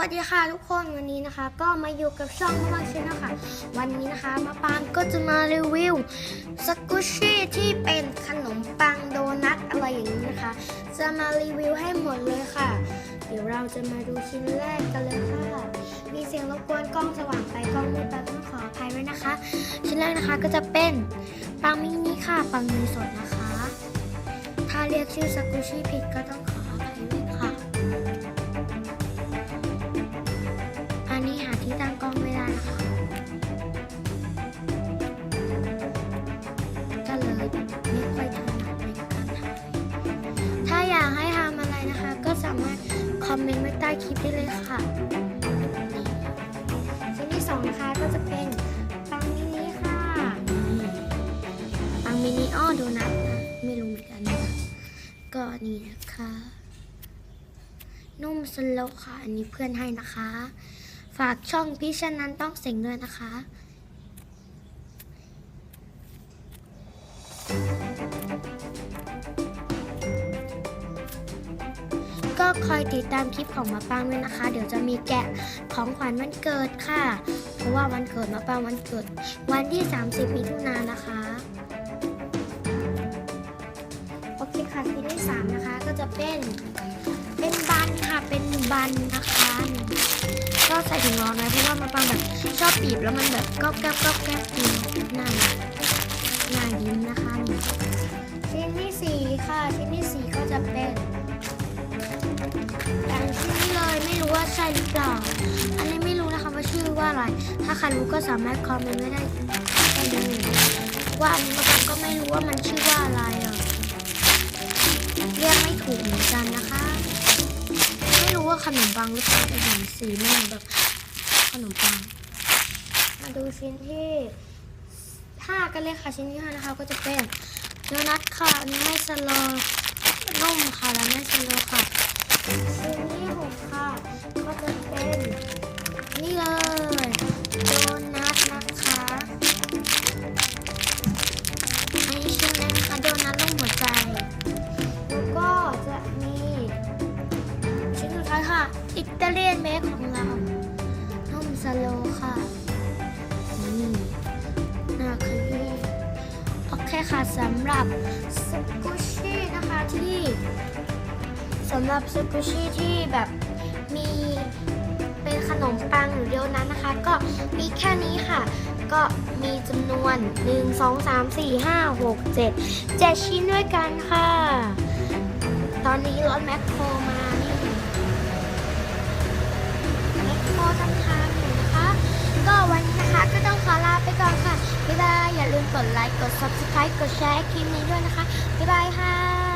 วัสดีค่ะทุกคนวันนี้นะคะ ก็มาอยู่กับช่องมะปาชแนลค่ะวันนี้นะคะมะปางก็จะมารีวิวสกุชชี่ที่เป็นขนมปังโดนัทอะไรอย่างนี้นะคะ จะมารีวิวให้หมดเลยค่ะ เดี๋ยวเราจะมาดูชิ้นแรกกันเลยค่ะ มีเสียงรบกวนกล้องสว่างไปกล้องมืดไปต้องขออภัยด้วยนะคะ ชิ้นแรกนะคะก็จะเป็นปังมินิค่ะปังเนยสดนะคะ ถ้าเรียกชื่อสกุชชี่ผิดก็ต้องามารถคอมเมนต์ไว้ใต้คลิปได้เลยค่ะนี่ชิ้นที่สองนะคะก็จะเป็นปังมินิค่ะปังมินิอ้อโดนัทนะไม่รู้เหมือนกันนะก็นี่นะคะ นุ่มสโลว์ค่ะ อันนี้เพื่อนให้นะคะ ฝากช่องพี่ชนันต้องเสียงด้วยนะคะ ก็คอยติดตามคลิปของมาปางด้วยนะคะ เดี๋ยวจะมีแกะของขวัญวันเกิดค่ะ เพราะว่าวันเกิดมาปางวันเกิด วันที่ 30มิถุนายนนะคะ โอเคค่ะชิ้นที่สามนะคะก็จะเป็นเป็นบันค่ะเป็นบันนะคะก็ใส่ถุงร้อนไว้เพราะว่ามาปางแบบชอบบีบแล้วมันแบบก๊อบแก๊บก๊อบแก๊บดีน่ารัก ว่าใช่หรือเปล่า อันนี้ไม่รู้นะคะว่าชื่อว่าอะไร ถ้าใครรู้ก็สามารถคอมเมนต์ไว้ได้ได้เลยว่าอันนี้มาปางก็ไม่รู้ว่ามันชื่อว่าอะไรอะเรียกไม่ถูกเหมือนกันนะคะ ไม่รู้ว่าขนมปังหรือเปล่าแต่เห็นสีมันแบบขนมปัง มาดูชิ้นที่ห้ากันเลยค่ะชิ้นที่ห้านะคะก็จะเป็นโดนัทค่ะอันนี้ไม่สโลนุ่มค่ะและไม่สโลค่ะ นเมคของเรานุ่มสโลค่ะนี่น่าคือโอเคค่ะสำหรับสกุชชี่นะคะที่สำหรับสกุชชี่ที่แบบมีเป็นขนมปังหรือเดียวนั้นนะคะ ก็มีแค่นี้ค่ะ ก็มีจำนวน 1 2 3 4 5 6 7 7 ชิ้นด้วยกันค่ะ ตอนนี้รถแมคโครมา บาย อย่าลืมกดไลค์ กด subscribe กดแชร์คลิปนี้ด้วยนะคะ บ๊ายบายค่ะ